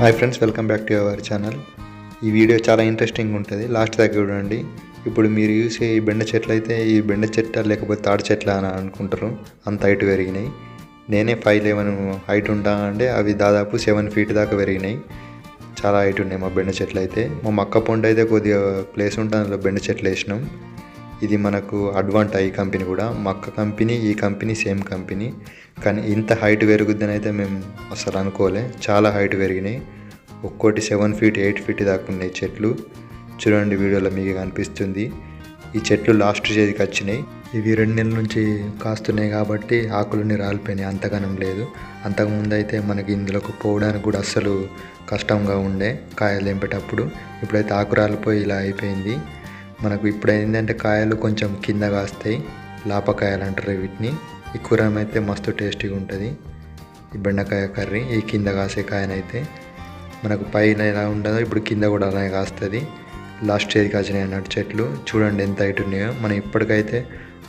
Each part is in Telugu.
Hi friends welcome back to our channel ఈ వీడియో చాలా ఇంట్రెస్టింగ్ ఉంటుంది. లాస్ట్ దాకా చూడండి. ఇప్పుడు మీరు చూసే ఈ బెండ చెట్లు అయితే ఈ బెండ చెట్ల లేకపోతే తాడి చెట్ల అని అనుకుంటారు. అంత హైట్ పెరిగినాయి. నేనే ఫైవ్ లెవెన్ హైట్ ఉంటా అంటే అవి దాదాపు సెవెన్ ఫీట్ దాకా పెరిగినాయి. చాలా హైట్ ఉన్నాయి మా బెండ చెట్లు అయితే. మా మక్క పొండ అయితే కొద్దిగా ప్లేస్ ఉంటుంది అందులో బెండ చెట్లు వేసినాం. ఇది మనకు అడ్వాంటా ఈ కంపెనీ కూడా. మక్క కంపెనీ ఈ కంపెనీ సేమ్ కంపెనీ కానీ ఇంత హైట్ పెరుగుద్దని అయితే మేము అసలు అనుకోలే. చాలా హైట్ పెరిగినాయి. ఒక్కోటి సెవెన్ ఫీట్ ఎయిట్ ఫీట్ దాకా ఉన్నాయి చెట్లు. చూడండి వీడియోలో మీకు కనిపిస్తుంది. ఈ చెట్లు లాస్ట్ చేతికి వచ్చినాయి. ఇవి రెండు నెలల నుంచి కాస్తున్నాయి కాబట్టి ఆకులన్నీ రాలిపోయినాయి. అంతగానం లేదు. అంతకుముందు అయితే మనకి ఇందులోకి పోవడానికి కూడా అస్సలు కష్టంగా ఉండే కాయలు తెంపేటప్పుడు. ఇప్పుడైతే ఆకు రాలిపోయి ఇలా అయిపోయింది. మనకు ఇప్పుడు ఏంటంటే కాయలు కొంచెం కింద కాస్తాయి లాపకాయలు అంటారు వీటిని. ఈ కూరం అయితే మస్తు టేస్టీగా ఉంటుంది ఈ బెండకాయ కర్రీ ఈ కింద కాసే కాయనైతే. మనకు పైన ఎలా ఉండదో ఇప్పుడు కింద కూడా అలాగే కాస్తుంది. లాస్ట్ స్టేజ్ కాసినాయి అన్నట్టు చెట్లు. చూడండి ఎంత హైట్ ఉన్నాయో. మనం ఇప్పటికైతే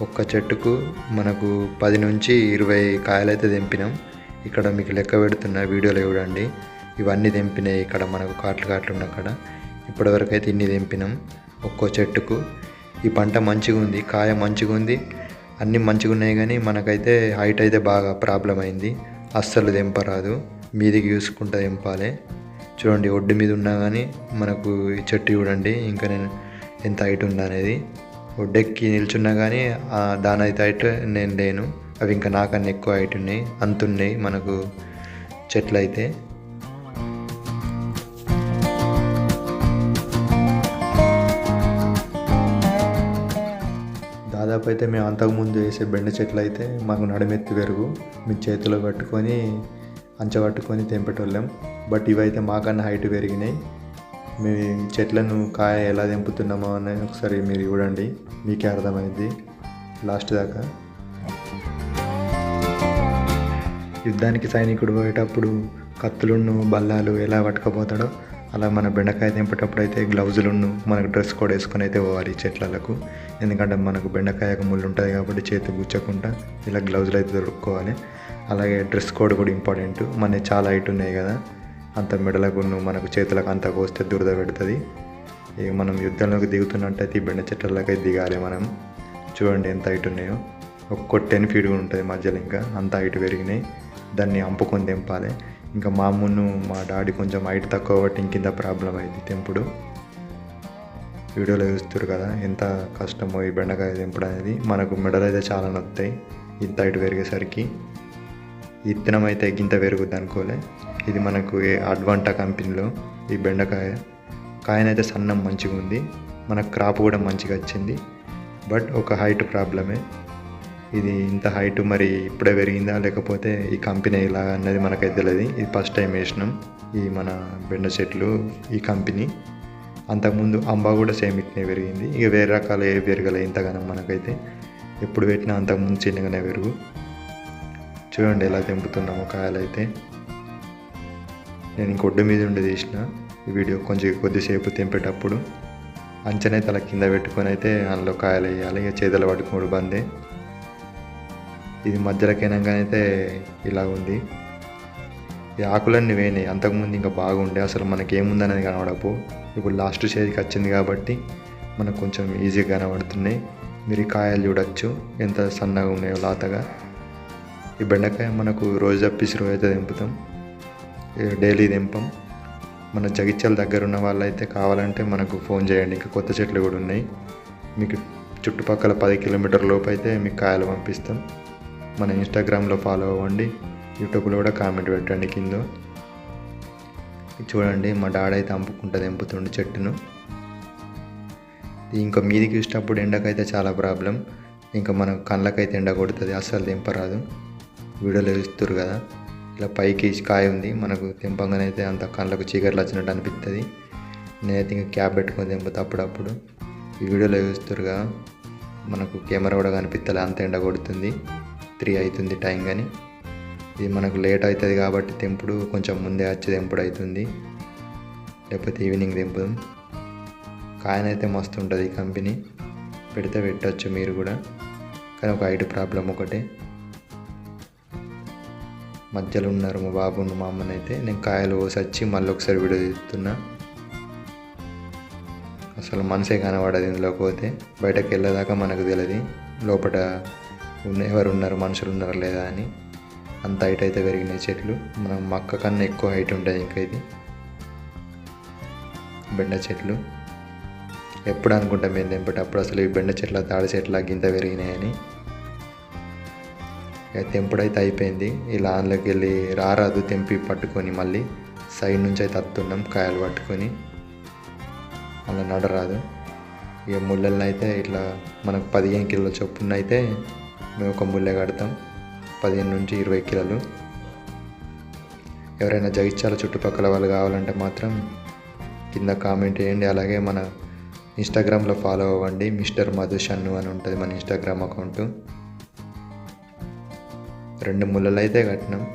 ఒక్క చెట్టుకు మనకు పది నుంచి ఇరవై కాయలు అయితే తెంపినాం. ఇక్కడ మీకు లెక్క పెడుతున్న వీడియోలో చూడండి. ఇవన్నీ తెంపినాయి ఇక్కడ మనకు కాట్లు కాట్లు ఉన్న అక్కడ ఇప్పటివరకు అయితే ఇన్ని తెంపినాం. ఒక్కో చెట్టుకు. ఈ పంట మంచిగా ఉంది కాయ మంచిగా ఉంది అన్నీ మంచిగా ఉన్నాయి కానీ మనకైతే హైట్ అయితే బాగా ప్రాబ్లం అయింది. అస్సలు తెంపరాదు మీదికి చూసుకుంటా తెంపాలి. చూడండి ఒడ్డు మీద ఉన్నా కానీ మనకు ఈ చెట్టు చూడండి ఇంకా నేను ఎంత హైట్ ఉందనేది అనేది. ఒడ్డెక్కి నిల్చున్నా కానీ దాని అయితే హైట్ నేను లేను. అవి ఇంకా నాకన్నా ఎక్కువ హైట్ ఉన్నాయి అంతున్నాయి మనకు చెట్లు అయితే దాదాపు అయితే మేము అంతకుముందు వేసే బెండ చెట్లు అయితే మాకు నడుమెత్తి పెరుగు. మీ చేతిలో పట్టుకొని అంచబట్టుకొని తెంపేటోళ్ళం. బట్ ఇవైతే మాకన్నా హైట్ పెరిగినాయి. మేము చెట్లను కాయ ఎలా తెంపుతున్నామో అని ఒకసారి మీరు చూడండి. మీకే అర్థమైంది. లాస్ట్ దాకా. యుద్ధానికి సైనికుడు పోయేటప్పుడు కత్తులను బల్లాలు ఎలా పట్టుకపోతాడో అలా మన బెండకాయ తెంపేటప్పుడు అయితే గ్లౌజులను మనకు డ్రెస్ కోడ్ వేసుకొని అయితే పోవాలి చెట్లకు ఎందుకంటే మనకు బెండకాయకు ముళ్ళు ఉంటుంది కాబట్టి చేతి గుచ్చకుండా ఇలా గ్లౌజులు అయితే దొరుకుకోవాలి. అలాగే డ్రెస్ కోడ్ కూడా ఇంపార్టెంట్. మన చాలా హైట్ ఉన్నాయి కదా. అంత మెడలకు మనకు చేతులకు అంత కోస్తే దురద పెడుతుంది. ఇక మనం యుద్ధంలోకి దిగుతున్నట్టయితే ఈ బెండ చెట్లకి దిగాలి మనం. చూడండి ఎంత హైట్ ఉన్నాయో. ఒక్క టెన్ ఫీట్ కూడా ఉంటుంది మధ్యలో ఇంకా. అంత హైట్ పెరిగినాయి. దాన్ని అంపుకొని తెంపాలి. ఇంకా మా అమ్మను మా డాడీ కొంచెం హైట్ తక్కువ కాబట్టి ఇంకింత ప్రాబ్లం అయింది తెంపుడు. వీడియోలో చూస్తారు కదా ఎంత కష్టమో ఈ బెండకాయ తెంపడం అనేది. మనకు మెడలు అయితే చాలా నొత్తాయి ఇంత హైట్ పెరిగేసరికి. ఈ ఇత్తనం అయితే గింత పెరుగుద్ది అనుకోలే. ఇది మనకు ఏ అడ్వాంటా కంపెనీలో ఈ బెండకాయ. కాయనైతే సన్నం మంచిగా ఉంది మన క్రాప్ కూడా మంచిగా వచ్చింది బట్ ఒక హైట్ ప్రాబ్లమే. ఇది ఇంత హైట్ మరి ఇప్పుడే పెరిగిందా? లేకపోతే ఈ కంపెనీ ఇలా అన్నది మనకైతే తెలియదు ఇది ఫస్ట్ టైం వేసినాం. ఈ మన బెండ చెట్లు ఈ కంపెనీ. అంతకుముందు అంబా కూడా సేమ్ ఇట్నే పెరిగింది. ఇక వేరే రకాలు ఏ పెరగలే ఇంతగానం మనకైతే. ఎప్పుడు పెట్టినా అంతకుముందు చిన్నగానే పెరుగు. చూడండి ఎలా తెంపుతున్నాము కాయలైతే. నేను ఇంకొడ్డు మీద ఉండి తీసిన ఈ వీడియో కొంచెం కొద్దిసేపు తెంపేటప్పుడు. అంచనే తల కింద పెట్టుకొని అయితే అందులో కాయలు వేయాలి. ఇక చేతులు పట్టుకోడు బందే. ఇది మధ్యలోకైనాకైతే ఇలా ఉంది. ఈ ఆకులన్నీ వేయినాయి అంతకుముందు ఇంకా బాగుండే అసలు మనకి ఏముందనేది కనబడపు ఇప్పుడు లాస్ట్ స్టేజ్కి వచ్చింది కాబట్టి మనకు కొంచెం ఈజీగా కనబడుతున్నాయి. మీరు కాయలు చూడొచ్చు ఎంత సన్నగా ఉన్నాయో లాతగా. ఈ బెండకాయ మనకు రోజు తప్పిసి రోజు అయితే దింపుతాం డైలీ దింపం మన జగిత్యాల దగ్గర ఉన్న వాళ్ళైతే కావాలంటే మనకు ఫోన్ చేయండి ఇంకా కొత్త చెట్లు కూడా ఉన్నాయి. మీకు చుట్టుపక్కల పది కిలోమీటర్ లోపు అయితే మీకు కాయలు పంపిస్తాం. మన ఇన్స్టాగ్రామ్లో ఫాలో అవ్వండి. యూట్యూబ్లో కూడా కామెంట్ పెట్టండి కింద. చూడండి మా డాడీ అయితే అంపుకుంటుంది ఎంపుతుండే చెట్టును. ఇంకా మీదికి చూసినప్పుడు ఎండకైతే చాలా ప్రాబ్లం ఇంకా మన కళ్ళకైతే ఎండ కొడుతుంది అస్సలు తెంపరాదు. వీడియోలో చూస్తారు కదా. ఇలా పైకి కాయ ఉంది మనకు తెంపంగానైతే అంత కళ్ళకు చీకట్లు వచ్చినట్టు అనిపిస్తుంది నేనైతే ఇంకా క్యాప్ పెట్టుకొని తెంపుతా అప్పుడప్పుడు. ఈ వీడియోలో చూస్తారు కదా మనకు కెమెరా కూడా కనిపిస్తలే అంత ఎండ కొడుతుంది. త్రీ అవుతుంది టైం కానీ. ఇది మనకు లేట్ అవుతుంది కాబట్టి తెంపుడు కొంచెం ముందే వచ్చి తెంపుడు అవుతుంది. లేకపోతే ఈవినింగ్ తెంపుదాం. కాయనైతే మస్తు ఉంటుంది ఈ కంపెనీ. పెడితే పెట్టచ్చు మీరు కూడా. కానీ ఒక ఐటీ ప్రాబ్లం ఒకటే. మధ్యలో ఉన్నారు మా బాబు మా అమ్మని అయితే. నేను కాయలు కోసి వచ్చి మళ్ళీ ఒకసారి వీడియో తీస్తున్నా అసలు మనసే కనబడదు ఇందులోకి పోతే. బయటకు వెళ్ళేదాకా మనకు తెలియదు. లోపల ఎవరు ఉన్నారు మనుషులు ఉన్నారా లేదా అని. అంత హైట్ అయితే పెరిగినాయి చెట్లు. మనం మక్క కన్నా ఎక్కువ హైట్ ఉంటుంది ఇంకా ఇది. బెండ చెట్లు. ఎప్పుడు అనుకుంటాం మేము తెంపటి అప్పుడు అసలు ఈ బెండ చెట్ల తాడి చెట్ల గింత పెరిగినాయని ఇక తెంపుడైతే అయిపోయింది. ఈ లాన్లోకి వెళ్ళి రారాదు తెంపి పట్టుకొని మళ్ళీ సైడ్ నుంచి అయితే అత్తున్నాం కాయలు పట్టుకొని. అలా నడరాదు. ఇక ముళ్ళల్లో అయితే ఇట్లా మనకు పదిహేను కిలోల చొప్పున అయితే మేము ఒక ముళ్ళె కడతాం. పదిహేను నుంచి ఇరవై కిలోలు. ఎవరైనా జగిత్యాల చుట్టుపక్కల వాళ్ళు కావాలంటే మాత్రం కింద కామెంట్ చేయండి. అలాగే మన ఇన్స్టాగ్రామ్లో ఫాలో అవ్వండి. మిస్టర్ మధుషన్ను అని ఉంటుంది మన ఇన్స్టాగ్రామ్ అకౌంట్. రెండు ముళ్ళలు అయితే కట్టినాం.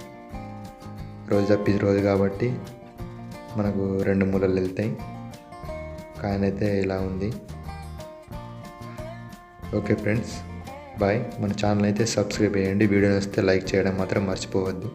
రోజు తప్పి రోజు కాబట్టి మనకు రెండు ముళ్ళలు వెళ్తాయి. కాయనైతే ఇలా ఉంది. Okay friends. బాయ్ మన ఛానల్ అయితే సబ్స్క్రైబ్ చేయండి. వీడియో వస్తే లైక్ చేయడం మాత్రం మర్చిపోవద్దు.